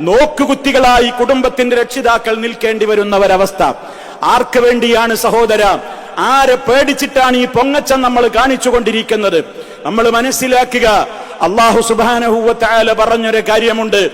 നോക്കുകുത്തികളായി കുടുംബത്തിന്റെ രക്ഷിതാക്കൾ നിൽക്കേണ്ടി വരുന്ന ഒരവസ്ഥ ആർക്ക് വേണ്ടിയാണ് സഹോദര? ആരെ പേടിച്ചിട്ടാണ് ഈ പൊങ്ങച്ചം നമ്മൾ കാണിച്ചുകൊണ്ടിരിക്കുന്നത്? നമ്മൾ മനസ്സിലാക്കുക അള്ളാഹു സുബാനഹുവല പറഞ്ഞൊരു കാര്യമുണ്ട്.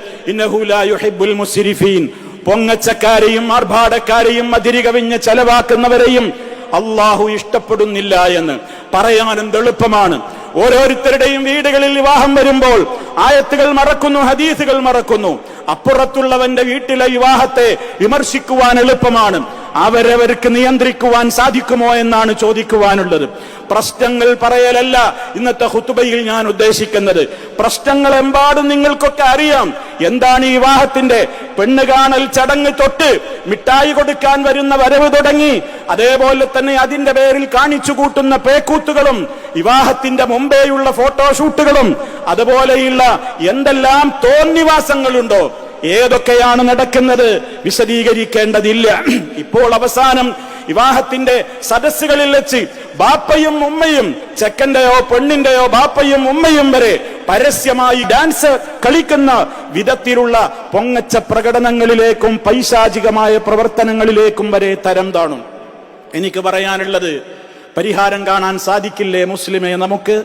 പൊങ്ങച്ചക്കാരെയും ആർഭാടക്കാരെയും അതിരി കവിഞ്ഞ് ചെലവാക്കുന്നവരെയും അള്ളാഹു ഇഷ്ടപ്പെടുന്നില്ല എന്ന്. പറയാനും എളുപ്പമാണ്. ഓരോരുത്തരുടെയും വീടുകളിൽ വിവാഹം വരുമ്പോൾ ആയത്തുകൾ മറക്കുന്നു ഹദീസുകൾ മറക്കുന്നു. അപ്പുറത്തുള്ളവന്റെ വീട്ടിലെ വിവാഹത്തെ വിമർശിക്കുവാൻ എളുപ്പമാണ്. അവരവർക്ക് നിയന്ത്രിക്കുവാൻ സാധിക്കുമോ എന്നാണ് ചോദിക്കുവാനുള്ളത്. പ്രശ്നങ്ങൾ പറയലല്ല ഇന്നത്തെ ഹുത്തുബയിൽ ഞാൻ ഉദ്ദേശിക്കുന്നത്. പ്രശ്നങ്ങൾ എമ്പാടും നിങ്ങൾക്കൊക്കെ അറിയാം. എന്താണ് ഈ വിവാഹത്തിന്റെ പെണ്ണ് കാണൽ ചടങ്ങ് തൊട്ട് മിഠായി കൊടുക്കാൻ വരുന്ന വരവ് തുടങ്ങി. അതേപോലെ തന്നെ അതിന്റെ പേരിൽ കാണിച്ചു കൂട്ടുന്ന പേക്കൂത്തുകളും വിവാഹത്തിന്റെ മുമ്പേയുള്ള ഫോട്ടോഷൂട്ടുകളും അതുപോലെയുള്ള എന്തെല്ലാം തോന്നിവാസങ്ങളുണ്ടോ? ഏതൊക്കെയാണ് നടക്കുന്നത്? വിശദീകരിക്കേണ്ടതില്ല. ഇപ്പോൾ അവസാനം വിവാഹത്തിന്റെ സദസ്സുകളിൽ വെച്ച് ബാപ്പയും ഉമ്മയും ചെക്കന്റെയോ പെണ്ണിന്റെയോ ബാപ്പയും ഉമ്മയും വരെ പരസ്യമായി ഡാൻസ് കളിക്കുന്ന വിധത്തിലുള്ള പൊങ്ങച്ച പ്രകടനങ്ങളിലേക്കും പൈശാചികമായ പ്രവർത്തനങ്ങളിലേക്കും വരെ തരം താണു. എനിക്ക് പറയാനുള്ളത് പരിഹാരം കാണാൻ സാധിക്കില്ലേ മുസ്ലിമെ നമുക്ക്?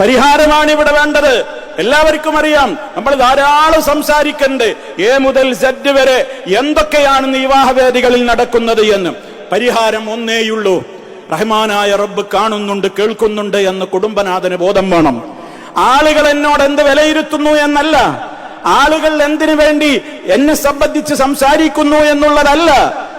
പരിഹാരമാണ് ഇവിടെ വേണ്ടത്. എല്ലാവർക്കും അറിയാം. നമ്മൾ ധാരാളം സംസാരിക്കണ്ട്. എ മുതൽ സെഡ് വരെ എന്തൊക്കെയാണ് വിവാഹവേദികളിൽ നടക്കുന്നത് എന്ന്. പരിഹാരം ഒന്നേയുള്ളൂ റഹ്മാനായ റബ്ബ് കാണുന്നുണ്ട് കേൾക്കുന്നുണ്ട് എന്ന് കുടുംബനാഥന് ബോധം വേണം. ആളുകൾ എന്നോട് എന്ത് വിലയിരുത്തുന്നു എന്നല്ല. ആളുകൾ എന്തിനു വേണ്ടി എന്നെ സംബന്ധിച്ച് സംസാരിക്കുന്നു എന്നുള്ളതല്ല.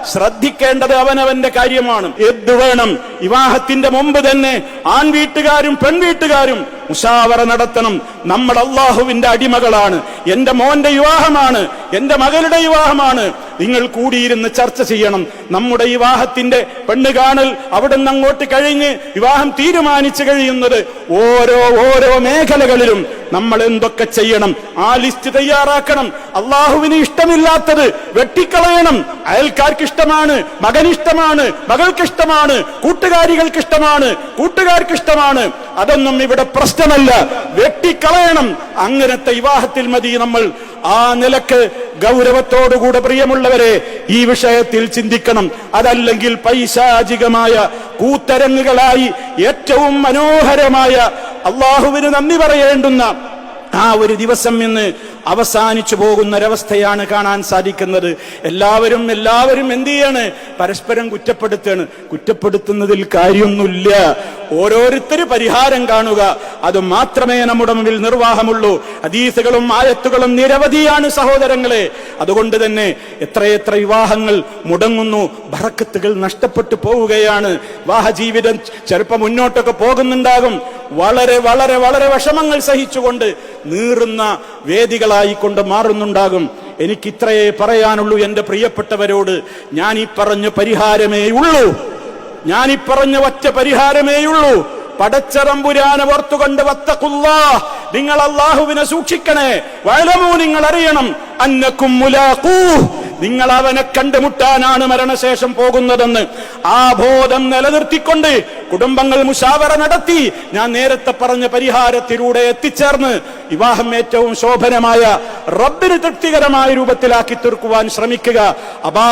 ശ്രദ്ധിക്കേണ്ടത് അവനവന്റെ കാര്യമാണ്. എന്ത് വേണം വിവാഹത്തിന്റെ മുമ്പ് തന്നെ ആൺ വീട്ടുകാരും പെൺവീട്ടുകാരും മുഷാവറ നടത്തണം. നമ്മൾ അള്ളാഹുവിന്റെ അടിമകളാണ്. എന്റെ മോന്റെ വിവാഹമാണ്. എന്റെ മകളുടെ വിവാഹമാണ്. നിങ്ങൾ കൂടിയിരുന്ന് ചർച്ച ചെയ്യണം. നമ്മുടെ വിവാഹത്തിന്റെ പെണ്ണ് കാണൽ അവിടെ നിന്ന് അങ്ങോട്ട് കഴിഞ്ഞ് വിവാഹം തീരുമാനിച്ചു കഴിയുന്നത് ഓരോ ഓരോ മേഖലകളിലും നമ്മൾ എന്തൊക്കെ ചെയ്യണം. ആ ലിസ്റ്റ് തയ്യാറാക്കണം. അള്ളാഹുവിന് ഇഷ്ടമില്ലാത്തത് വെട്ടിക്കളയണം. അയൽക്കാർക്ക് ഇഷ്ടമാണ്. മകൻ ഇഷ്ടമാണ് മകൾക്ക് ഇഷ്ടമാണ് കൂട്ടുകാരികൾക്ക് ഇഷ്ടമാണ്. കൂട്ടുകാർക്ക് ഇഷ്ടമാണ് അതൊന്നും ഇവിടെ പ്രശ്നമല്ല വെട്ടിക്കളയണം. അങ്ങനത്തെ വിവാഹത്തിൽ മതി നമ്മൾ. ആ നിലയ്ക്ക് ഗൗരവത്തോടുകൂടെ പ്രിയമുള്ളവരെ ഈ വിഷയത്തിൽ ചിന്തിക്കണം. അതല്ലെങ്കിൽ പൈശാചികമായ കൂത്തരങ്ങുകളായി ഏറ്റവും മനോഹരമായ അള്ളാഹുവിന് നന്ദി പറയേണ്ടുന്ന ആ ഒരു ദിവസം ഇന്ന് അവസാനിച്ചു പോകുന്ന ഒരവസ്ഥയാണ് കാണാൻ സാധിക്കുന്നത്. എല്ലാവരും എല്ലാവരും എന്ത് ചെയ്യാണ് പരസ്പരം കുറ്റപ്പെടുത്തുകയാണ്. കുറ്റപ്പെടുത്തുന്നതിൽ കാര്യമൊന്നുമില്ല. ഓരോരുത്തർ പരിഹാരം കാണുക. അത് മാത്രമേ നമ്മുടെ മുമ്പിൽ നിർവാഹമുള്ളൂ. ഹദീസുകളും ആയത്തുകളും നിരവധിയാണ് സഹോദരങ്ങളെ. അതുകൊണ്ട് തന്നെ എത്രയെത്ര വിവാഹങ്ങൾ മുടങ്ങുന്നു. ഭറക്കത്തുകൾ നഷ്ടപ്പെട്ടു പോവുകയാണ്. വിവാഹ ജീവിതം ചെറുപ്പം മുന്നോട്ടൊക്കെ പോകുന്നുണ്ടാകും. വളരെ വളരെ വളരെ വിഷമങ്ങൾ സഹിച്ചുകൊണ്ട് നീറുന്ന വേദികളായിക്കൊണ്ട് മാറുന്നുണ്ടാകും. എനിക്കിത്രയേ പറയാനുള്ളൂ എന്റെ പ്രിയപ്പെട്ടവരോട് ഞാൻ ഈ പറഞ്ഞ പരിഹാരമേ ഉള്ളൂ. ഞാൻ ഈ പറഞ്ഞ ഒറ്റ പരിഹാരമേയുള്ളൂ പടച്ചറമ്പുരാനെ ഓർത്തുകൊണ്ട് വത്തക്കുള്ള നിങ്ങൾ അള്ളാഹുവിനെ സൂക്ഷിക്കണേ. വയലമോ നിങ്ങൾ അറിയണം അന്നക്കും മുലാഖൂ നിങ്ങൾ അവനെ കണ്ടുമുട്ടാനാണ് മരണശേഷം പോകുന്നതെന്ന് ആ ബോധം നിലനിർത്തിക്കൊണ്ട് കുടുംബങ്ങൾ മുഷാവറ നടത്തി ഞാൻ നേരത്തെ പറഞ്ഞ പരിഹാരത്തിലൂടെ എത്തിച്ചേർന്ന് വിവാഹം ഏറ്റവും ശോഭനമായ റബ്ബിന് തൃപ്തികരമായ രൂപത്തിലാക്കി തീർക്കുവാൻ ശ്രമിക്കുക. അപാ